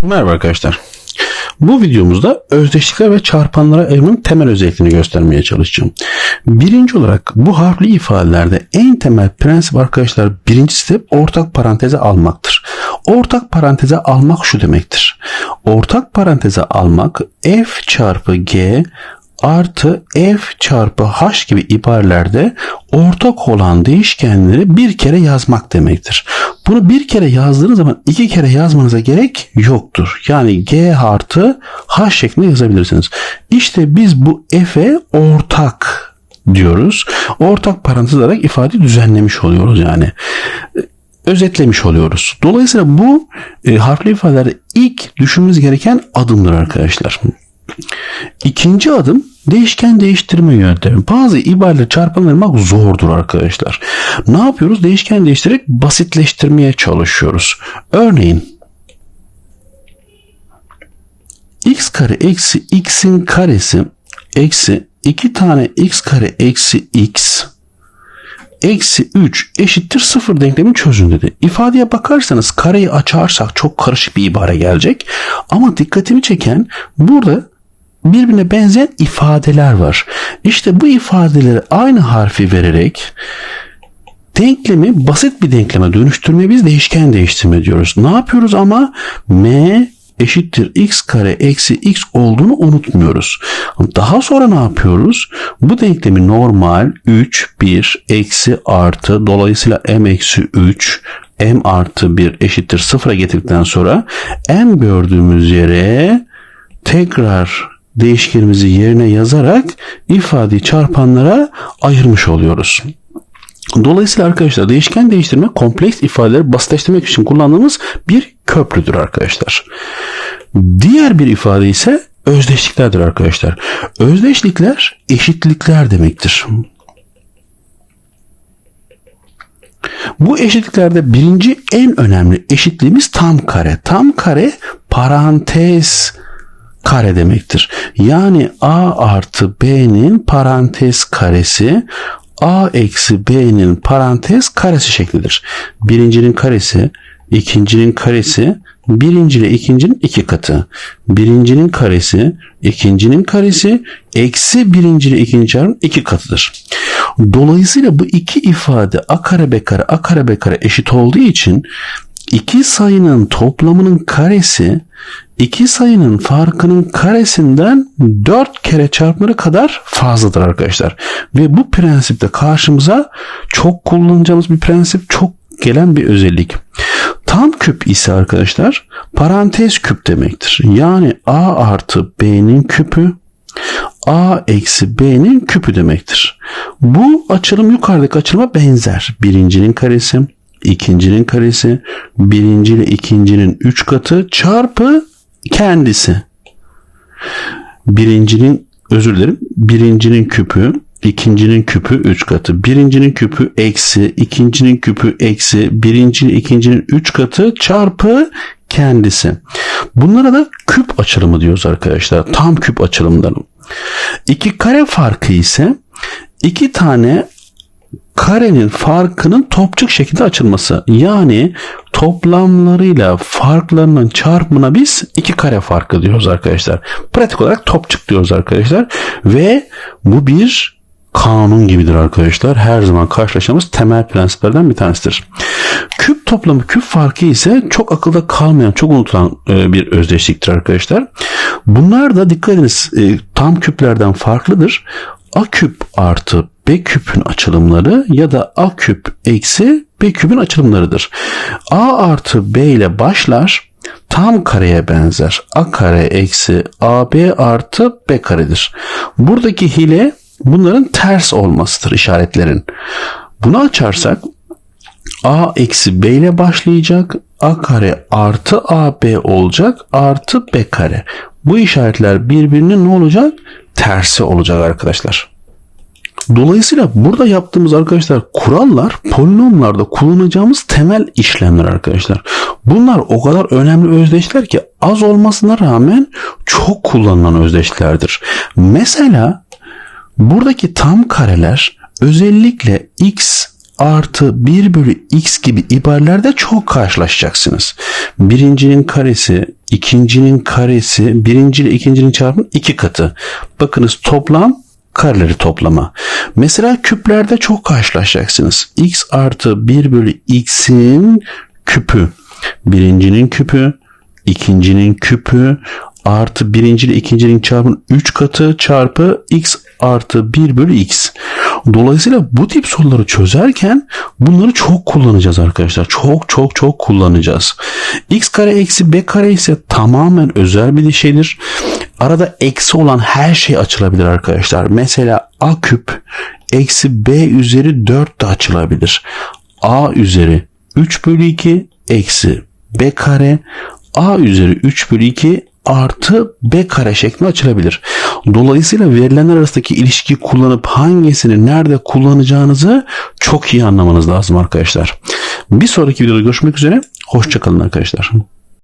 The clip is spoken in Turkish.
Merhaba arkadaşlar. Bu videomuzda özdeşlikler ve çarpanlara ayırmanın temel özelliklerini göstermeye çalışacağım. Birinci olarak bu harfli ifadelerde en temel prensip arkadaşlar birincisi de ortak paranteze almaktır. Ortak paranteze almak şu demektir. Ortak paranteze almak f çarpı g artı f çarpı h gibi ibarelerde ortak olan değişkenleri bir kere yazmak demektir. Bunu bir kere yazdığınız zaman iki kere yazmanıza gerek yoktur. Yani g artı h şeklinde yazabilirsiniz. İşte biz bu f'e ortak diyoruz. Ortak parantez alarak ifadeyi düzenlemiş oluyoruz yani özetlemiş oluyoruz. Dolayısıyla bu e, harfli ifadelerde ilk düşünmemiz gereken adımdır arkadaşlar. İkinci adım değişken değiştirme yöntemi. Bazı ibareleri çarpanlarmak zordur arkadaşlar. Ne yapıyoruz? Değişken değiştirerek basitleştirmeye çalışıyoruz. Örneğin x kare eksi x'in karesi eksi 2 tane x kare eksi x eksi 3 eşittir 0 denklemi çözün dedi. İfadeye bakarsanız kareyi açarsak çok karışık bir ibare gelecek. Ama dikkatimi çeken burada birbirine benzeyen ifadeler var. İşte bu ifadeleri aynı harfi vererek denklemi basit bir denkleme dönüştürmeye biz değişken değiştirme diyoruz. Ne yapıyoruz ama m eşittir x kare eksi x olduğunu unutmuyoruz. Daha sonra ne yapıyoruz? Bu denklemi normal 3, 1, eksi artı dolayısıyla m eksi 3 m artı 1 eşittir 0'a getirdikten sonra m gördüğümüz yere tekrar değişkenimizi yerine yazarak ifadeyi çarpanlara ayırmış oluyoruz. Dolayısıyla arkadaşlar değişken değiştirme kompleks ifadeleri basitleştirmek için kullandığımız bir köprüdür arkadaşlar. Diğer bir ifade ise özdeşliklerdir arkadaşlar. Özdeşlikler eşitlikler demektir. Bu eşitliklerde birinci en önemli eşitliğimiz tam kare. Tam kare parantez kare demektir. Yani a artı b'nin parantez karesi a eksi b'nin parantez karesi şeklidir. Birincinin karesi, ikincinin karesi, birinci ile ikincinin iki katı. Birincinin karesi, ikincinin karesi, eksi birinci ile ikinci çarpım iki katıdır. Dolayısıyla bu iki ifade a kare b kare a kare b kare eşit olduğu için iki sayının toplamının karesi iki sayının farkının karesinden dört kere çarpımları kadar fazladır arkadaşlar. Ve bu prensipte karşımıza çok kullanacağımız bir prensip, çok gelen bir özellik. Tam küp ise arkadaşlar parantez küp demektir. Yani a artı b'nin küpü a eksi b'nin küpü demektir. Bu açılım yukarıdaki açılıma benzer. Birincinin karesi, ikincinin karesi, birinci ile ikincinin üç katı çarpı kendisi. Birincinin özür dilerim. Birincinin küpü, ikincinin küpü 3 katı. Birincinin küpü eksi, ikincinin küpü eksi, birincinin ikincinin 3 katı çarpı kendisi. Bunlara da küp açılımı diyoruz arkadaşlar. Tam küp açılımları. İki kare farkı ise iki tane karenin farkının topçuk şekilde açılması. Yani toplamlarıyla farklarının çarpımına biz iki kare farkı diyoruz arkadaşlar. Pratik olarak topçuk diyoruz arkadaşlar. Ve bu bir kanun gibidir arkadaşlar. Her zaman karşılaştığımız temel prensiplerden bir tanesidir. Küp toplamı küp farkı ise çok akılda kalmayan, çok unutulan e, bir özdeşliktir arkadaşlar. Bunlar da dikkat ediniz e, tam küplerden farklıdır. A küp artı B küpün açılımları ya da A küp eksi B küpün açılımlarıdır. A artı B ile başlar tam kareye benzer. A kare eksi AB artı B karedir. Buradaki hile bunların ters olmasıdır işaretlerin. Bunu açarsak A eksi B ile başlayacak. A kare artı AB olacak. Artı B kare. Bu işaretler birbirinin ne olacak? Tersi olacak arkadaşlar. Dolayısıyla burada yaptığımız arkadaşlar kurallar polinomlarda kullanacağımız temel işlemler arkadaşlar. Bunlar o kadar önemli özdeşler ki az olmasına rağmen çok kullanılan özdeşlerdir. Mesela buradaki tam kareler özellikle x artı 1 bölü x gibi ibarelerde çok karşılaşacaksınız. Birincinin karesi, ikincinin karesi, birinci ile ikincinin çarpımı iki katı. Bakınız toplam kareleri toplama. Mesela küplerde çok karşılaşacaksınız. x artı 1 bölü x'in küpü. Birincinin küpü, ikincinin küpü artı birinci ile ikincinin çarpımın 3 katı çarpı x artı 1 bölü x. Dolayısıyla bu tip soruları çözerken bunları çok kullanacağız arkadaşlar. Çok çok çok kullanacağız. x kare eksi b kare ise tamamen özel bir şeydir. Arada eksi olan her şey açılabilir arkadaşlar. Mesela a küp eksi b üzeri 4 de açılabilir. a üzeri 3 bölü 2 eksi b kare a üzeri 3 bölü 2 artı b kare şeklinde açılabilir. Dolayısıyla verilenler arasındaki ilişkiyi kullanıp hangisini nerede kullanacağınızı çok iyi anlamanız lazım arkadaşlar. Bir sonraki videoda görüşmek üzere. Hoşçakalın arkadaşlar.